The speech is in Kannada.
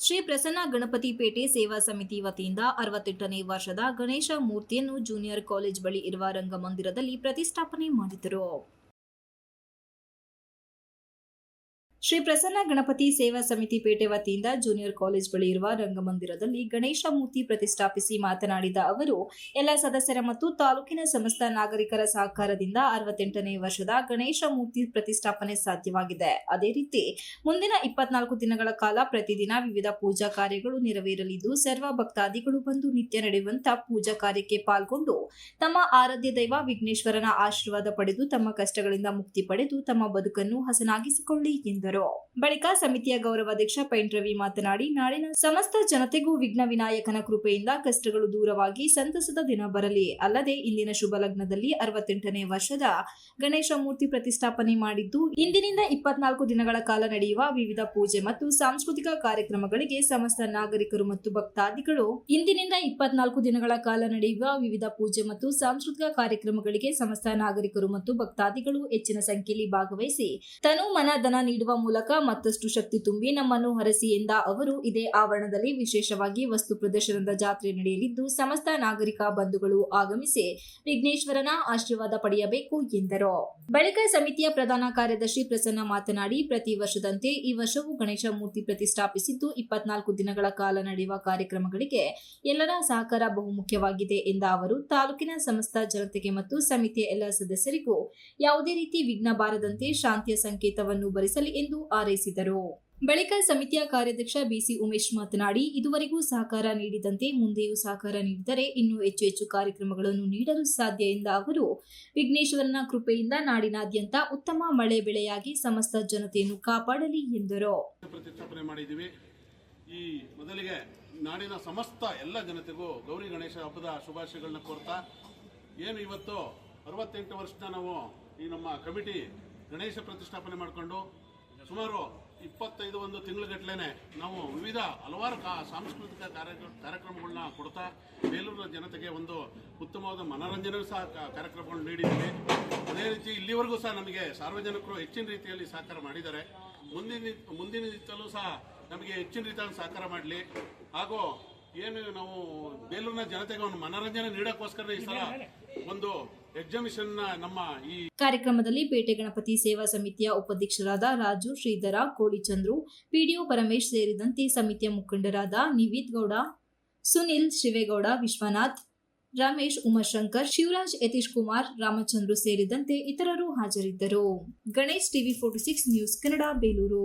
ಶ್ರೀ ಪ್ರಸನ್ನ ಗಣಪತಿ ಪೇಟೆ ಸೇವಾ ಸಮಿತಿ ವತಿಯಿಂದ ಅರವತ್ತೆಂಟನೇ ವರ್ಷದ ಗಣೇಶ ಮೂರ್ತಿಯನ್ನು ಜೂನಿಯರ್ ಕಾಲೇಜ್ ಬಳಿ ಇರುವ ರಂಗಮಂದಿರದಲ್ಲಿ ಪ್ರತಿಷ್ಠಾಪನೆ ಮಾಡಿದರು. ಶ್ರೀ ಪ್ರಸನ್ನ ಗಣಪತಿ ಸೇವಾ ಸಮಿತಿ ಪೇಟೆ ವತಿಯಿಂದ ಜೂನಿಯರ್ ಕಾಲೇಜ್ ಬಳಿ ಇರುವ ರಂಗಮಂದಿರದಲ್ಲಿ ಗಣೇಶ ಮೂರ್ತಿ ಪ್ರತಿಷ್ಠಾಪಿಸಿ ಮಾತನಾಡಿದ ಅವರು, ಎಲ್ಲ ಸದಸ್ಯರ ಮತ್ತು ತಾಲೂಕಿನ ಸಮಸ್ತ ನಾಗರಿಕರ ಸಹಕಾರದಿಂದ ಅರವತ್ತೆಂಟನೇ ವರ್ಷದ ಗಣೇಶ ಮೂರ್ತಿ ಪ್ರತಿಷ್ಠಾಪನೆ ಸಾಧ್ಯವಾಗಿದೆ. ಅದೇ ರೀತಿ, ಮುಂದಿನ ಇಪ್ಪತ್ನಾಲ್ಕು ದಿನಗಳ ಕಾಲ ಪ್ರತಿದಿನ ವಿವಿಧ ಪೂಜಾ ಕಾರ್ಯಗಳು ನೆರವೇರಲಿದ್ದು, ಸರ್ವ ಭಕ್ತಾದಿಗಳು ಬಂದು ನಿತ್ಯ ನಡೆಯುವಂತ ಪೂಜಾ ಕಾರ್ಯಕ್ಕೆ ಪಾಲ್ಗೊಂಡು, ತಮ್ಮ ಆರಾಧ್ಯ ದೈವ ವಿಘ್ನೇಶ್ವರನ ಆಶೀರ್ವಾದ ಪಡೆದು, ತಮ್ಮ ಕಷ್ಟಗಳಿಂದ ಮುಕ್ತಿ ಪಡೆದು, ತಮ್ಮ ಬದುಕನ್ನು ಹಸನಾಗಿಸಿಕೊಳ್ಳಿ ಎಂದರು ಬಳಿಕ ಸಮಿತಿಯ ಗೌರವಾಧ್ಯಕ್ಷ ಪೈಂಟ್ ರವಿ ಮಾತನಾಡಿ, ನಾಡಿನ ಸಮಸ್ತ ಜನತೆಗೂ ವಿಘ್ನ ವಿನಾಯಕನ ಕೃಪೆಯಿಂದ ಕಷ್ಟಗಳು ದೂರವಾಗಿ ಸಂತಸದ ದಿನ ಬರಲಿ. ಅಲ್ಲದೆ ಇಂದಿನ ಶುಭ ಲಗ್ನದಲ್ಲಿ ಅರವತ್ತೆಂಟನೇ ವರ್ಷದ ಗಣೇಶ ಮೂರ್ತಿ ಪ್ರತಿಷ್ಠಾಪನೆ ಮಾಡಿದ್ದು, ಇಂದಿನಿಂದ ಇಪ್ಪತ್ನಾಲ್ಕು ದಿನಗಳ ಕಾಲ ನಡೆಯುವ ವಿವಿಧ ಪೂಜೆ ಮತ್ತು ಸಾಂಸ್ಕೃತಿಕ ಕಾರ್ಯಕ್ರಮಗಳಿಗೆ ಸಮಸ್ತ ನಾಗರಿಕರು ಮತ್ತು ಭಕ್ತಾದಿಗಳು ಇಂದಿನಿಂದ ಇಪ್ಪತ್ನಾಲ್ಕು ದಿನಗಳ ಕಾಲ ನಡೆಯುವ ವಿವಿಧ ಪೂಜೆ ಮತ್ತು ಸಾಂಸ್ಕೃತಿಕ ಕಾರ್ಯಕ್ರಮಗಳಿಗೆ ಸಮಸ್ತ ನಾಗರಿಕರು ಮತ್ತು ಭಕ್ತಾದಿಗಳು ಹೆಚ್ಚಿನ ಸಂಖ್ಯೆಯಲ್ಲಿ ಭಾಗವಹಿಸಿ ತನು ಮನ ಧನ ನೀಡುವ ಮೂಲಕ ಮತ್ತಷ್ಟು ಶಕ್ತಿ ತುಂಬಿ ನಮ್ಮನ್ನು ಹರಸಿ ಎಂದ ಅವರು ಇದೇ ಆವರಣದಲ್ಲಿ ವಿಶೇಷವಾಗಿ ವಸ್ತು ಪ್ರದರ್ಶನದ ಜಾತ್ರೆ ನಡೆಯಲಿದ್ದು, ಸಮಸ್ತ ನಾಗರಿಕ ಬಂಧುಗಳು ಆಗಮಿಸಿ ವಿಘ್ನೇಶ್ವರನ ಆಶೀರ್ವಾದ ಪಡೆಯಬೇಕು ಎಂದರು. ಬಳಿಕ ಸಮಿತಿಯ ಪ್ರಧಾನ ಕಾರ್ಯದರ್ಶಿ ಪ್ರಸನ್ನ ಮಾತನಾಡಿ, ಪ್ರತಿ ವರ್ಷದಂತೆ ಈ ವರ್ಷವೂ ಗಣೇಶ ಮೂರ್ತಿ ಪ್ರತಿಷ್ಠಾಪಿಸಿದ್ದು, ಇಪ್ಪತ್ನಾಲ್ಕು ದಿನಗಳ ಕಾಲ ನಡೆಯುವ ಕಾರ್ಯಕ್ರಮಗಳಿಗೆ ಎಲ್ಲರ ಸಹಕಾರ ಬಹುಮುಖ್ಯವಾಗಿದೆ ಎಂದ ಅವರು, ತಾಲೂಕಿನ ಸಮಸ್ತ ಜನತೆಗೆ ಮತ್ತು ಸಮಿತಿಯ ಎಲ್ಲ ಸದಸ್ಯರಿಗೂ ಯಾವುದೇ ರೀತಿ ವಿಘ್ನ ಬಾರದಂತೆ ಶಾಂತಿಯ ಸಂಕೇತವನ್ನು ಭರಿಸಲಿ ಎಂದು ಹಾರೈಸಿದರು. ಬಳಿಕ ಸಮಿತಿಯ ಕಾರ್ಯಾಧ್ಯಕ್ಷ ಬಿಸಿ ಉಮೇಶ್ ಮಾತನಾಡಿ, ಇದುವರೆಗೂ ಸಹಕಾರ ನೀಡಿದಂತೆ ಮುಂದೆಯೂ ಸಹಕಾರ ನೀಡಿದರೆ ಇನ್ನೂ ಹೆಚ್ಚು ಹೆಚ್ಚು ಕಾರ್ಯಕ್ರಮಗಳನ್ನು ನೀಡಲು ಸಾಧ್ಯ ಎಂದ ಅವರು, ವಿಘ್ನೇಶ್ವರನ ಕೃಪೆಯಿಂದ ನಾಡಿನಾದ್ಯಂತ ಉತ್ತಮ ಮಳೆ ಬೆಳೆಯಾಗಿ ಸಮಸ್ತ ಜನತೆಯನ್ನು ಕಾಪಾಡಲಿ ಎಂದರು. ಈ ಮೊದಲಿಗೆ ನಾಡಿನ ಸಮಸ್ತ ಎಲ್ಲ ಜನತೆಗೂ ಗೌರಿ ಗಣೇಶ ಹಬ್ಬದ ಶುಭಾಶಯಗಳನ್ನ ಕೋರ್ತಾ, ಏನು ಇವತ್ತು ಅರವತ್ತೆಂಟು ವರ್ಷದ ನಾವು ಈ ನಮ್ಮ ಕಮಿಟಿ ಗಣೇಶ ಪ್ರತಿಷ್ಠಾಪನೆ ಮಾಡಿಕೊಂಡು ಸುಮಾರು ಇಪ್ಪತ್ತೈದು ಒಂದು ತಿಂಗಳುಗಟ್ಟಲೆ ನಾವು ವಿವಿಧ ಹಲವಾರು ಕಾ ಸಾಂಸ್ಕೃತಿಕ ಕಾರ್ಯ ಕಾರ್ಯಕ್ರಮಗಳನ್ನ ಕೊಡ್ತಾ ಬೇಲೂರಿನ ಜನತೆಗೆ ಒಂದು ಉತ್ತಮವಾದ ಮನೋರಂಜನೆ ಸಹ ಕಾರ್ಯಕ್ರಮಗಳನ್ನ ಕಾರ್ಯಕ್ರಮಗಳು ನೀಡಿದ್ದೀವಿ. ಅದೇ ರೀತಿ ಇಲ್ಲಿವರೆಗೂ ಸಹ ನಮಗೆ ಸಾರ್ವಜನಿಕರು ಹೆಚ್ಚಿನ ರೀತಿಯಲ್ಲಿ ಸಹಕಾರ ಮಾಡಿದ್ದಾರೆ. ಮುಂದಿನ ಮುಂದಿನ ದಿನದಲ್ಲೂ ಸಹ ನಮಗೆ ಹೆಚ್ಚಿನ ರೀತಿಯಲ್ಲಿ ಸಹಕಾರ ಮಾಡಲಿ. ಹಾಗೂ ಏನು ನಾವು ಬೇಲೂರಿನ ಜನತೆಗೆ ಒಂದು ಮನೋರಂಜನೆ ನೀಡೋಕ್ಕೋಸ್ಕರ ಈ ಸಲ ಒಂದು ಎಕ್ಸಿಬಿಷನ್ ನಮ್ಮ ಈ ಕಾರ್ಯಕ್ರಮದಲ್ಲಿ ಪೇಟೆ ಗಣಪತಿ ಸೇವಾ ಸಮಿತಿಯ ಉಪಾಧ್ಯಕ್ಷರಾದ ರಾಜು ಶ್ರೀಧರ ಕೋಳಿಚಂದ್ರು ಪಿಡಿಒ ಪರಮೇಶ್ ಸೇರಿದಂತೆ ಸಮಿತಿಯ ಮುಖಂಡರಾದ ನಿವೀತ್ ಗೌಡ ಸುನಿಲ್ ಶಿವೇಗೌಡ ವಿಶ್ವನಾಥ್ ರಮೇಶ್ ಉಮಾಶಂಕರ್ ಶಿವರಾಜ್ ಯತೀಶ್ ಕುಮಾರ್ ರಾಮಚಂದ್ರು ಸೇರಿದಂತೆ ಇತರರು ಹಾಜರಿದ್ದರು. Ganesh TV forty six news Kannada Belur.